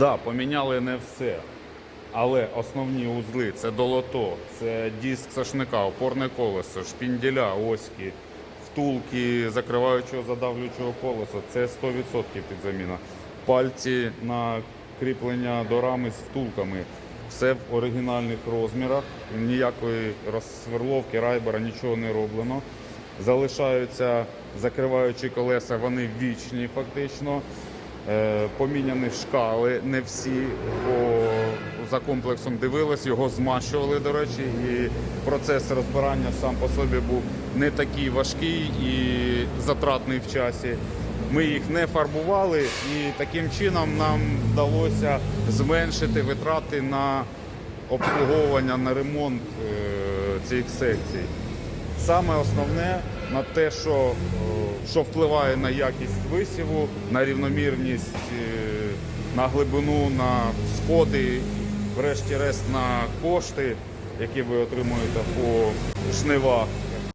Да, поміняли не все. Але основні узли це долото, це диск сошника, опорне колесо, шпінделя, оськи, втулки закриваючого задавлюючого колеса. Це 100% підзаміна. Пальці на кріплення до рами з втулками. Все в оригінальних розмірах. Ніякої розсверловки, райбера, нічого не роблено. Залишаються закриваючі колеса, вони вічні фактично. Е, Поміняні шкали, не всі, бо за комплексом дивились, його змащували, до речі, і процес розбирання сам по собі був не такий важкий і затратний в часі. Ми їх не фарбували, і таким чином нам вдалося зменшити витрати на обслуговування, на ремонт е, цих секцій. Саме основне на те, що, е, що впливає на якість висіву, на рівномірність, е, на глибину, на сходи, врешті-решт на кошти, які ви отримуєте по жнивах.